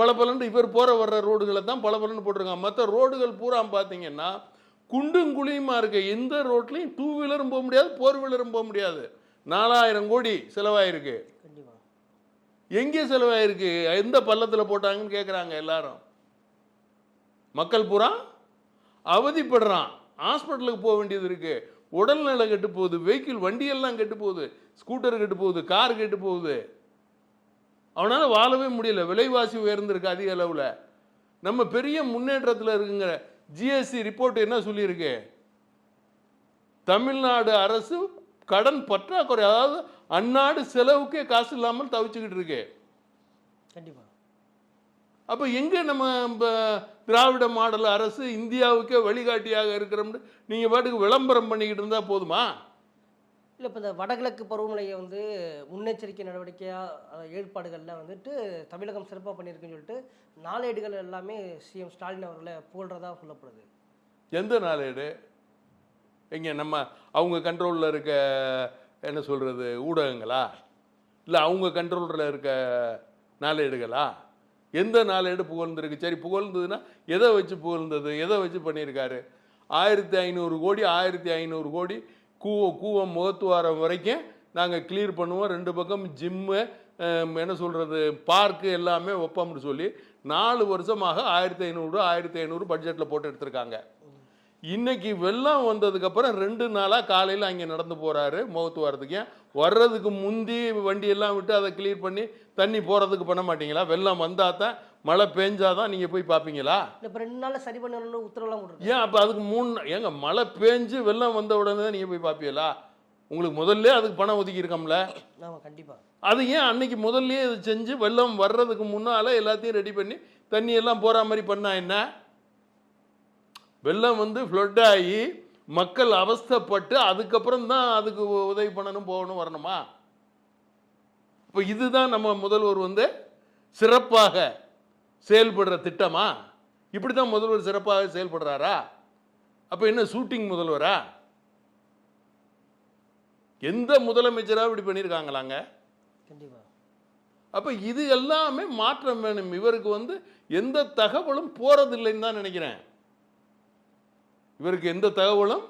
பல பலன்னு இவர் போகிற வர்ற ரோடுகளை தான் பல பலன்னு போட்டிருக்காங்க. மற்ற ரோடுகள் பூரா பார்த்தீங்கன்னா குண்டும் குழியுமா இருக்க. எந்த ரோட்லையும் டூ வீலரும் போக முடியாது ஃபோர் வீலரும் போக முடியாது. நாலாயிரம் கோடி செலவாயிருக்கு. எங்கே செலவாயிருக்கு? எந்த பள்ளத்தில் போட்டாங்கன்னு கேட்குறாங்க எல்லாரும். மக்கள் பூரா அவதிப்படுறான். ஹாஸ்பிட்டலுக்கு போக வேண்டியது இருக்கு. உடல்நல கெட்டு போகுது வெஹிக்கிள் வண்டியெல்லாம் கெட்டு போகுது ஸ்கூட்டர் கெட்டு போகுது கார் கெட்டு போகுது. அவனால் வாழவே முடியல. விலைவாசி உயர்ந்திருக்கு அதிக அளவில். நம்ம பெரிய முன்னேற்றத்தில் இருக்குங்கிற ஜிஎஸ்டி ரிப்போர்ட் என்ன சொல்லியிருக்கு? தமிழ்நாடு அரசு கடன் பற்றாக்குறை அதாவது அந்நாடு செலவுக்கே காசு இல்லாமல் தவிச்சுக்கிட்டு இருக்கு. கண்டிப்பாக அப்போ எங்கே நம்ம திராவிட மாடல் அரசு இந்தியாவுக்கே வழிகாட்டியாக இருக்கிறோம்னு நீங்கள் பாட்டுக்கு விளம்பரம் பண்ணிக்கிட்டு இருந்தால் போதுமா? இல்லை இப்போ இந்த வடகிழக்கு பருவமழையை வந்து முன்னெச்சரிக்கை நடவடிக்கையாக ஏற்பாடுகள்லாம் வந்துட்டு தமிழகம் சிறப்பாக பண்ணியிருக்குன்னு சொல்லிட்டு நாளேடுகள் எல்லாமே சிஎம் ஸ்டாலின் அவர்களை புகழ்றதா சொல்லப்படுது. எந்த நாளேடு? எங்கே நம்ம அவங்க கண்ட்ரோலில் இருக்க என்ன சொல்கிறது ஊடகங்களா? இல்லை அவங்க கண்ட்ரோலில் இருக்க நாளேடுகளா? எந்த நாளேடு புகழ்ந்துருக்கு? சரி புகழ்ந்ததுன்னா எதை வச்சு புகழ்ந்தது? எதை வச்சு பண்ணியிருக்காரு? ஆயிரத்தி ஐநூறு கோடி ஆயிரத்தி ஐநூறு கோடி கூவ கூவம் முகத்துவாரம் வரைக்கும் நாங்கள் கிளியர் பண்ணுவோம். ரெண்டு பக்கம் ஜிம்மு என்ன சொல்கிறது பார்க்கு எல்லாமே வைப்போம்னு சொல்லி நாலு வருஷமாக ஆயிரத்தி ஐநூறு ஆயிரத்தி ஐநூறு பட்ஜெட்டில் போட்டு எடுத்திருக்காங்க. இன்னைக்கு வெள்ளம் வந்ததுக்கப்புறம் ரெண்டு நாளாக காலையில் அங்கே நடந்து போகிறாரு முகத்துவாரத்துக்கு வர்றதுக்கு முந்தி வண்டியெல்லாம் விட்டு அதை கிளியர் பண்ணி தண்ணி போகிறதுக்கு பண்ண மாட்டீங்களா? வெள்ளம் வந்தால் தான் மழை பெஞ்சாதான் நீங்கள் போய் பார்ப்பீங்களா இப்போ ரெண்டு நாளில் சரி பண்ணணும்னு உத்தரவுலாம் போட்டுருக்காங்க ஏன் அப்போ அதுக்கு மூணு ஏங்க மழை பேஞ்சு வெள்ளம் வந்த உடனே தான் நீங்கள் போய் பார்ப்பீங்களா உங்களுக்கு முதல்ல அதுக்கு பணம் ஒதுக்கி இருக்கோம்ல. ஆமாம் கண்டிப்பாக அது ஏன் அன்னைக்கு முதல்லயே இது செஞ்சு வெள்ளம் வர்றதுக்கு முன்னால எல்லாத்தையும் ரெடி பண்ணி தண்ணி எல்லாம் போற மாதிரி பண்ணா என்ன? வெள்ளம் வந்து ஃப்ளட் ஆகி மக்கள் அவஸ்தைப்பட்டு அதுக்கப்புறம் தான் அதுக்கு உதவி பண்ணணும் போகணும் வரணுமா? இப்போ இதுதான் நம்ம முதல்வர் வந்து சிறப்பாக செயல்படுற திட்டமா? இப்படி தான் முதல்வர் சிறப்பாக செயல்படுறாரா? அப்போ என்ன ஷூட்டிங் முதல்வரா? எந்த முதலமைச்சராக இப்படி பண்ணியிருக்காங்களாங்க கண்டிப்பாக அப்போ இது எல்லாமே மாற்றம் வேணும். இவருக்கு வந்து எந்த தகவலும் போறதில்லைன்னு தான் நினைக்கிறேன். இவருக்கு எந்த தகவலும்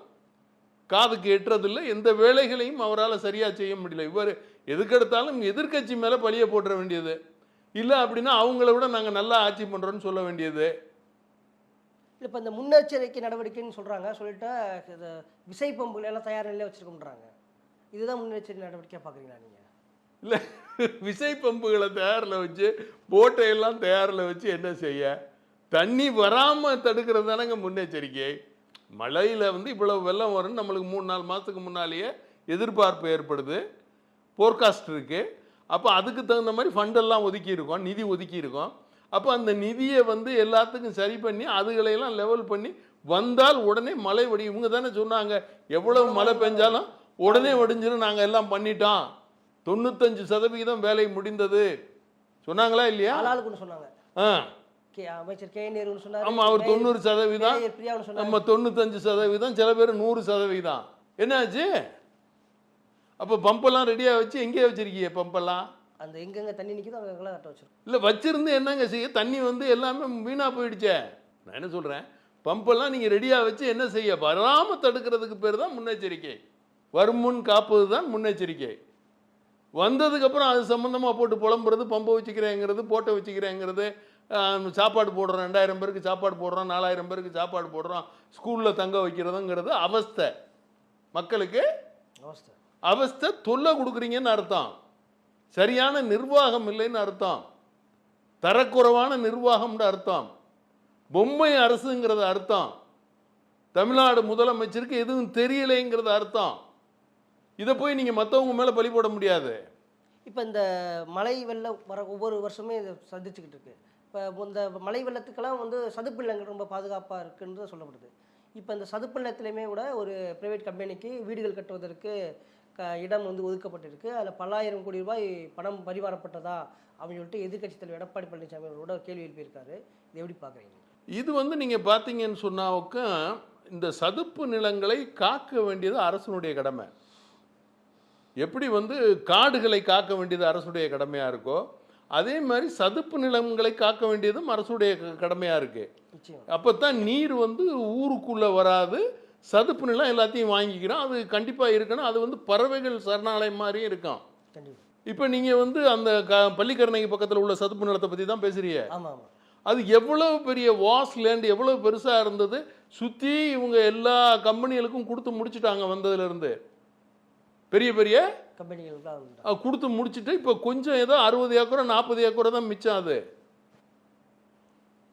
காதுக்கு எட்டுறதில்லை. எந்த வேலைகளையும் அவரால் சரியாக செய்ய முடியல. இவர் எதுக்கெடுத்தாலும் எதிர்க்கட்சி மேலே பழிய போட்டுற வேண்டியது. இல்லை அப்படின்னா அவங்கள விட நாங்கள் நல்லா ஆட்சி பண்ணுறோன்னு சொல்ல வேண்டியது. இப்போ இந்த முன்னெச்சரிக்கை நடவடிக்கைன்னு சொல்கிறாங்க சொல்லிட்டு இது விசை பம்புகள் எல்லாம் தயார் நிலையில் வச்சுருக்கோம்ன்றாங்க இதுதான் முன்னெச்சரிக்கை நடவடிக்கையாக பார்க்குறீங்களா நீங்கள் இல்லை விசை பம்புகளை தயாரில் வச்சு போட்டை எல்லாம் தயாரில் வச்சு என்ன செய்ய? தண்ணி வராமல் தடுக்கிறது தானங்க முன்னெச்சரிக்கை. மழையில் வந்து இவ்வளவு வெள்ளம் வரும்னு நம்மளுக்கு மூணு நாலு மாதத்துக்கு முன்னாலேயே எதிர்பார்ப்பு ஏற்படுது. ஃபோர்காஸ்ட் இருக்குது அப்போ அதுக்கு தகுந்த மாதிரி ஃபண்டெல்லாம் ஒதுக்கி இருக்கோம் நிதி ஒதுக்கி இருக்கோம் அப்போ அந்த நிதியை வந்து எல்லாத்துக்கும் சரி பண்ணி அதுகளையெல்லாம் லெவல் பண்ணி வந்தால் உடனே மழை வடி இவங்க தானே சொன்னாங்க எவ்வளவு மழை பெஞ்சாலும் உடனே வடிஞ்சிரும் நாங்கள் எல்லாம் பண்ணிட்டோம். தொண்ணூத்தஞ்சு சதவிகிதம் வேலை முடிந்தது. சொன்னாங்களா இல்லையா? சொன்னாங்க. ஆ. அமைச்சர் கே நேருன்னு சொன்னார். ஆமாம் அவர் தொண்ணூறு சதவீதம் நம்ம தொண்ணூத்தஞ்சு சதவீதம் சில பேர் நூறு சதவீதம் என்னாச்சு? அப்போ பம்பெல்லாம் ரெடியாக வச்சு எங்கே வச்சிருக்கீங்க பம்பெல்லாம் அந்த எங்கெங்க தண்ணி நிற்கிதோ அங்கெல்லாம் கட்ட வச்சிருக்கோம் இல்லை வச்சிருந்து என்னங்க செய்ய? தண்ணி வந்து எல்லாமே வீணாக போயிடுச்சே. நான் என்ன சொல்கிறேன் பம்பெல்லாம் நீங்கள் ரெடியாக வச்சு என்ன செய்ய? வராமல் தடுக்கிறதுக்கு பேர் தான் முன்னெச்சரிக்கை. வருமுன் காப்பது தான் முன்னெச்சரிக்கை. வந்ததுக்கப்புறம் அது சம்மந்தமாக போட்டு புலம்புறது பம்பை வச்சுக்கிறேங்கிறது போட்டை வச்சுக்கிறேங்கிறது சாப்பாடு போடுறோம் ரெண்டாயிரம் பேருக்கு சாப்பாடு போடுறோம் நாலாயிரம் பேருக்கு சாப்பாடு போடுறோம் ஸ்கூலில் தங்க வைக்கிறதுங்கிறது அவஸ்தை. மக்களுக்கு அவஸ்தை. அவஸ்தை தொல்லை கொடுக்குறீங்கன்னு அர்த்தம். சரியான நிர்வாகம் இல்லைன்னு அர்த்தம். தரக்குறைவான நிர்வாகம்னு அர்த்தம். பொம்மை அரசுங்கிறது அர்த்தம். தமிழ்நாடு முதலமைச்சருக்கு எதுவும் தெரியலைங்கிறது அர்த்தம். இதை போய் நீங்கள் மற்றவங்க மேலே பழி போட முடியாது. இப்போ இந்த மழை வெள்ளம் வர ஒவ்வொரு வருஷமே இதை சந்திச்சுக்கிட்டு இருக்கு. இப்போ இந்த மழை வெள்ளத்துக்கெல்லாம் வந்து சதுப்பு நிலங்கள் ரொம்ப பாதுகாப்பாக இருக்குன்னு சொல்லப்படுது. இப்போ இந்த சதுப்பு நிலத்துலையுமே கூட ஒரு ப்ரைவேட் கம்பெனிக்கு வீடுகள் கட்டுவதற்கு க இடம் வந்து ஒதுக்கப்பட்டிருக்கு. அதில் பல்லாயிரம் கோடி ரூபாய் பணம் பரிமாறப்பட்டதா அப்படின்னு சொல்லிட்டு எதிர்க்கட்சி தலைவர் எடப்பாடி பழனிசாமி அவரோட கேள்வி எழுப்பியிருக்காரு. இது எப்படி பார்க்குறீங்க? இது வந்து நீங்கள் பார்த்தீங்கன்னு சொன்னாவுக்கும் இந்த சதுப்பு நிலங்களை காக்க வேண்டியது அரசனுடைய கடமை. எப்படி வந்து காடுகளை காக்க வேண்டியது அரசுடைய கடமையாக இருக்கோ அதே மாதிரி சதுப்பு நிலங்களை காக்க வேண்டியதும் அரசுடைய க- கடமையா இருக்கு. நிச்சயம். அப்போ தான் நீர் வந்து ஊருக்குள்ளே வராது சதுப்பு நிலம் எல்லாத்தையும் வாங்கிக்கிறோம். அது கண்டிப்பாக இருக்கணும். அது வந்து பறவைகள் சரணாலயம் மாதிரியும் இருக்கும். இப்போ நீங்கள் வந்து அந்த க பள்ளிக்கரணைக்கு பக்கத்தில் உள்ள சதுப்பு நிலத்தை பற்றி தான் ஆமாம். அது எவ்வளவு பெரிய வாஸ் லேண்ட் எவ்வளவு பெருசாக இருந்தது? சுற்றி இவங்க எல்லா கம்பெனிகளுக்கும் கொடுத்து முடிச்சிட்டாங்க வந்ததுலேருந்து. பெரிய பெரிய கம்பெனிகளுக்கு கொடுத்து முடிச்சிட்டு இப்போ கொஞ்சம் ஏதோ அறுபது ஏக்கரோ நாற்பது ஏக்கரோ தான் மிச்சம் அது.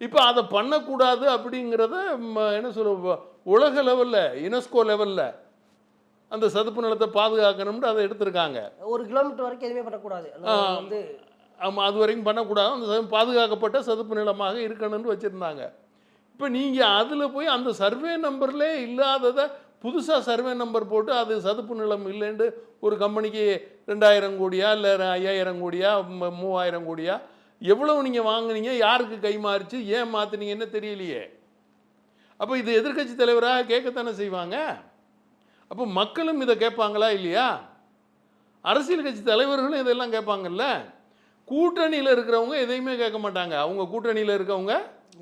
இப்போ அதை பண்ணக்கூடாது அப்படிங்கிறத என்ன சொல்ல உலக லெவலில் யுனெஸ்கோ லெவலில் அந்த சதுப்பு நிலத்தை பாதுகாக்கணும்னு அதை எடுத்திருக்காங்க. ஒரு கிலோமீட்டர் வரைக்கும் எதுவுமே பண்ணக்கூடாது. வந்து ஆமாம் அது வரைக்கும் பண்ணக்கூடாது. அந்த பாதுகாக்கப்பட்ட சதுப்பு நிலமாக இருக்கணும்னு வச்சுருந்தாங்க. இப்போ நீங்கள் அதில் போய் அந்த சர்வே நம்பர்லே இல்லாததை புதுசாக சர்வே நம்பர் போட்டு அது சதுப்பு நிலம் இல்லைன்னு ஒரு கம்பெனிக்கு ரெண்டாயிரம் கோடியா இல்லை ஐயாயிரம் கோடியா மூவாயிரம் கோடியா எவ்வளவு நீங்கள் வாங்குனீங்க யாருக்கு கை மாறிச்சு ஏன் மாற்றுனீங்கன்னு தெரியலையே. அப்போ இது எதிர்க்கட்சி தலைவராக கேட்கத்தானே செய்வாங்க? அப்போ மக்களும் இதை கேட்பாங்களா இல்லையா? அரசியல் கட்சி தலைவர்களும் இதெல்லாம் கேட்பாங்கல்ல? கூட்டணியில் இருக்கிறவங்க எதையுமே கேட்க மாட்டாங்க. அவங்க கூட்டணியில் இருக்கவங்க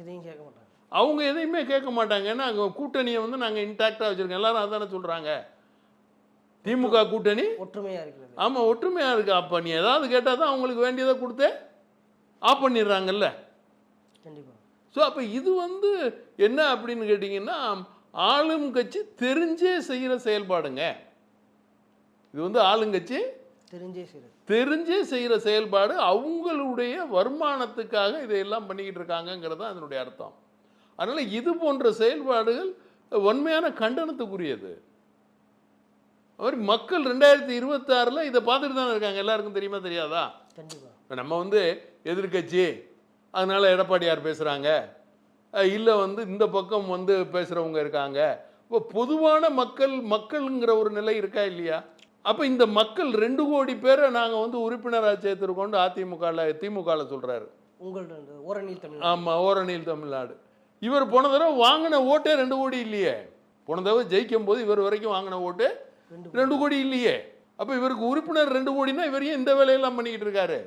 இதையும் கேட்க மாட்டாங்க. அவங்க எதையுமே கேட்க மாட்டாங்க. ஏன்னா அங்கே கூட்டணியை வந்து நாங்கள் இன்டாக்டாக வச்சுருக்கோம். எல்லாரும் அதானே சொல்கிறாங்க திமுக கூட்டணி ஒற்றுமையாக இருக்கிறது. ஆமாம் ஒற்றுமையாக இருக்கு. அப்போ நீ ஏதாவது கேட்டால் தான் அவங்களுக்கு வேண்டியதை கொடுத்து ஆஃப் பண்ணிடுறாங்கல்ல. கண்டிப்பாக ஸோ அப்போ இது வந்து என்ன அப்படின்னு கேட்டிங்கன்னா ஆளும் கட்சி தெரிஞ்சே செய்கிற செயல்பாடுங்க. இது வந்து ஆளுங்கட்சி தெரிஞ்சே செய்கிறது தெரிஞ்சே செய்கிற செயல்பாடு அவங்களுடைய வருமானத்துக்காக இதையெல்லாம் பண்ணிக்கிட்டு இருக்காங்கங்கிறது தான் அதனுடைய அர்த்தம். அதனால் இது போன்ற செயல்பாடுகள் வன்மையான கண்டனத்துக்குரியது. அவர் மக்கள் ரெண்டாயிரத்தி இருபத்தாறில் இதை பார்த்துட்டு தானே இருக்காங்க. எல்லாருக்கும் தெரியுமா தெரியாதா? கண்டிப்பாக நம்ம வந்து எதிர்க்கட்சி அதனால எடப்பாடியார் பேசுகிறாங்க இல்லை வந்து இந்த பக்கம் வந்து பேசுகிறவங்க இருக்காங்க. இப்போ பொதுவான மக்கள் மக்கள்ங்கிற ஒரு நிலை இருக்கா இல்லையா? அப்போ இந்த மக்கள் ரெண்டு கோடி பேரை நாங்கள் வந்து உறுப்பினராக சேர்த்துருக்கோண்டு அதிமுகவில் திமுகவில் சொல்கிறாரு ஓரணியில் தமிழ் ஆமாம் ஓரணியில் தமிழ்நாடு. இவர் போன தடவை வாங்கின ஓட்டே ரெண்டு கோடி இல்லையே. போன தடவை ஜெயிக்கும் போது இவர் வரைக்கும் வாங்கின ஓட்டு ரெண்டு ரெண்டு கோடி இல்லையே. அப்போ இவருக்கு உறுப்பினர் ரெண்டு கோடினா இவர் ஏன் இந்த வேலையெல்லாம் பண்ணிக்கிட்டு இருக்காரு?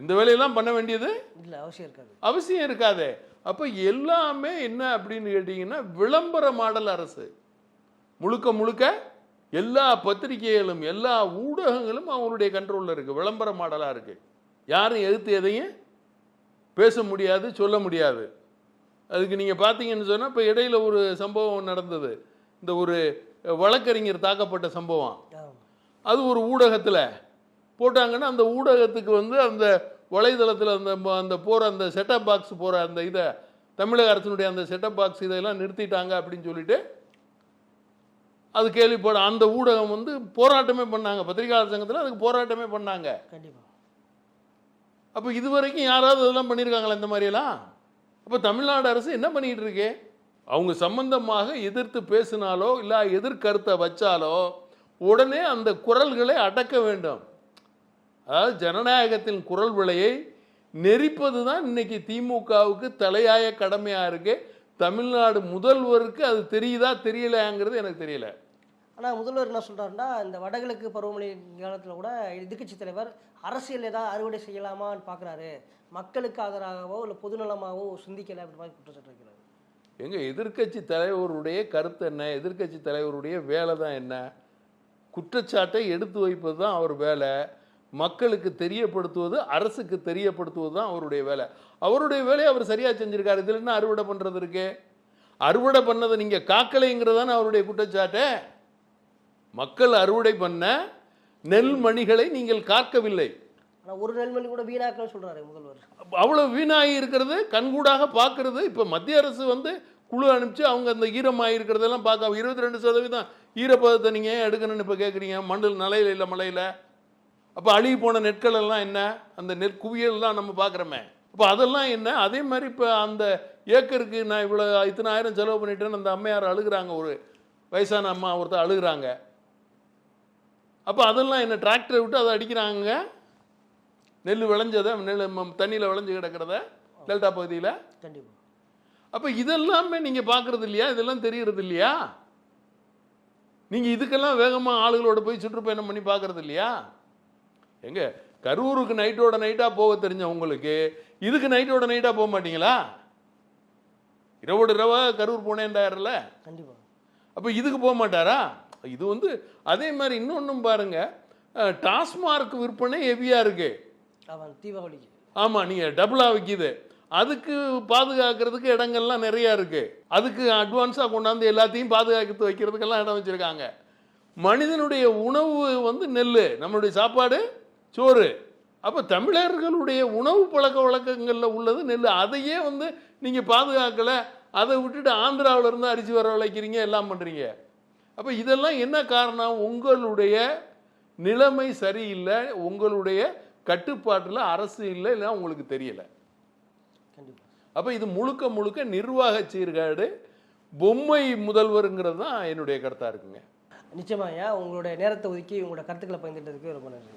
இந்த வேலையெல்லாம் பண்ண வேண்டியது இல்லை அவசியம் இருக்காது. அவசியம் இருக்காதே. அப்போ எல்லாமே என்ன அப்படின்னு கேட்டிங்கன்னா விளம்பர மாடல் அரசு. முழுக்க முழுக்க எல்லா பத்திரிகைகளும் எல்லா ஊடகங்களும் அவங்களுடைய கண்ட்ரோலில் இருக்குது விளம்பர மாடலாக இருக்குது யாரும் எதிர்த்து எதையும் பேச முடியாது சொல்ல முடியாது. அதுக்கு நீங்கள் பார்த்தீங்கன்னு சொன்னால் இப்போ இடையில ஒரு சம்பவம் நடந்தது. இந்த ஒரு வழக்கறிஞர் தாக்கப்பட்ட சம்பவம். அது ஒரு ஊடகத்தில் போட்டாங்கன்னா அந்த ஊடகத்துக்கு வந்து அந்த வலைதளத்தில் அந்த அந்த போகிற அந்த செட்டப் பாக்ஸ் போகிற அந்த இதை தமிழக அரசினுடைய அந்த செட்டப் பாக்ஸ் இதெல்லாம் நிறுத்திட்டாங்க அப்படின்னு சொல்லிட்டு அது கேள்விப்பட அந்த ஊடகம் வந்து போராட்டமே பண்ணாங்க. பத்திரிகையாளர் சங்கத்தில் அதுக்கு போராட்டமே பண்ணாங்க. கண்டிப்பாக அப்போ இது வரைக்கும் யாராவது இதெல்லாம் பண்ணியிருக்காங்களா இந்த மாதிரியெல்லாம்? அப்போ தமிழ்நாடு அரசு என்ன பண்ணிக்கிட்டு இருக்கு? அவங்க சம்பந்தமாக எதிர்த்து பேசினாலோ இல்லை எதிர்கருத்தை வச்சாலோ உடனே அந்த குரல்களை அடக்க வேண்டும். அதாவது ஜனநாயகத்தின் குரல் விலையை நெரிப்பது தான் இன்னைக்கு திமுகவுக்கு தலையாய கடமையாக இருக்கு. தமிழ்நாடு முதல்வருக்கு அது தெரியுதா தெரியலையாங்கிறது எனக்கு தெரியல. ஆனால் முதல்வர் என்ன சொல்றாருன்னா இந்த வடகிழக்கு பருவமழை காலத்தில் கூட எதிர்க்கட்சி தலைவர் அரசியல் ஏதாவது அறுவடை செய்யலாமான்னு பார்க்குறாரு மக்களுக்கு ஆதரவாகவோ இல்லை பொதுநலமாகவோ சிந்திக்கலை அப்படி மாதிரி குற்றச்சாட்டு வைக்கிறாரு. எங்க எதிர்க்கட்சி தலைவருடைய கருத்து என்ன? எதிர்க்கட்சி தலைவருடைய வேலை தான் என்ன? குற்றச்சாட்டை எடுத்து வைப்பது தான் அவர் வேலை. மக்களுக்கு தெரியப்படுத்துவது அரசுக்கு தெரியப்படுத்துவது தான் அவருடைய வேலை. அவருடைய வேலையை அவர் சரியா செஞ்சிருக்காரு. இதில் என்ன அறுவடை பண்றது இருக்கு? அறுவடை பண்ணதை நீங்க காக்கலைங்கிறதான அவருடைய குற்றச்சாட்டே? மக்கள் அறுவடை பண்ண நெல் மணிகளை நீங்கள் காக்கவில்லை. ஒரு நெல்மணி கூட வீணாக்கன்னு சொல்றாரு முதல்வர். அவ்வளவு வீணாகி இருக்கிறது கண்கூடாக பார்க்கறது. இப்போ மத்திய அரசு வந்து குழு அனுப்பிச்சு அவங்க அந்த ஈரமாகி இருக்கிறதெல்லாம் பார்க்க இருபத்தி ரெண்டு சதவீதம் ஈரப்பதத்தை நீங்கள் ஏன் எடுக்கணும்னு இப்போ கேட்குறீங்க மண்டல் நிலையில இல்லை மலையில். அப்போ அழுகி போன நெற்கள் எல்லாம் என்ன? அந்த நெற் குவியல் தான் நம்ம பார்க்குறோமே. அப்போ அதெல்லாம் என்ன? அதே மாதிரி இப்போ அந்த ஏக்கருக்கு நான் இவ்வளோ இத்தனை ஆயிரம் செலவு பண்ணிட்டேன்னு அந்த அம்மையார் அழுகுறாங்க ஒரு வயசான அம்மா ஒருத்தர் அழுகுறாங்க. அப்போ அதெல்லாம் என்ன டிராக்டரை விட்டு அதை அடிக்கிறாங்க? நெல் விளைஞ்சதை நெல் தண்ணியில் விளைஞ்சு கிடக்கிறத டெல்டா பகுதியில்? கண்டிப்பாக அப்போ இதெல்லாமே நீங்கள் பார்க்குறது இல்லையா? இதெல்லாம் தெரியறது இல்லையா? நீங்கள் இதுக்கெல்லாம் வேகமாக ஆளுகளோட போய் சுற்றுப்பயணம் பண்ணி பார்க்குறது இல்லையா? எங்க? கரூருக்கு நைட்டோட நைட்டாக போக தெரிஞ்ச உங்களுக்கு இதுக்கு நைட்டோட நைட்டாக போக மாட்டீங்களா? இரவோட இரவா கரூர் போனேன்டாருல கண்டிப்பாக அப்போ இதுக்கு போக மாட்டாரா? இது வந்து அதே மாதிரி இன்னொன்றும் பாருங்க. டாஸ்மார்க் விற்பனை ஹெவியாக இருக்கு. தீபாவளிக்கு ஆமாம் நீங்கள் டபுளாக விற்கிது அதுக்கு பாதுகாக்கிறதுக்கு இடங்கள்லாம் நிறையா இருக்கு. அதுக்கு அட்வான்ஸாக கொண்டாந்து எல்லாத்தையும் பாதுகாத்து வைக்கிறதுக்கெல்லாம் இடம் வச்சுருக்காங்க. மனிதனுடைய உணவு வந்து நெல் நம்மளுடைய சாப்பாடு சோறு. அப்போ தமிழர்களுடைய உணவு பழக்க வழக்கங்களில் உள்ளது நெல் அதையே வந்து நீங்கள் பாதுகாக்கலை அதை விட்டுட்டு ஆந்திராவில் இருந்து அரிசி வர வளைக்கிறீங்க எல்லாம் பண்ணுறீங்க அப்போ இதெல்லாம் என்ன காரணம்? உங்களுடைய நிலைமை சரியில்லை உங்களுடைய கட்டுப்பாட்டில் அரசு இல்லை இல்லை உங்களுக்கு தெரியலை. அப்போ இது முழுக்க முழுக்க நிர்வாக சீர்காடு பொம்மை முதல்வருங்கிறது தான் என்னுடைய கருத்தாக இருக்குங்க. நிச்சயமாக உங்களுடைய நேரத்தை ஒதுக்கி உங்களோட கருத்துக்களை பகிர்ந்துட்டதுக்கு ரொம்ப நன்றி.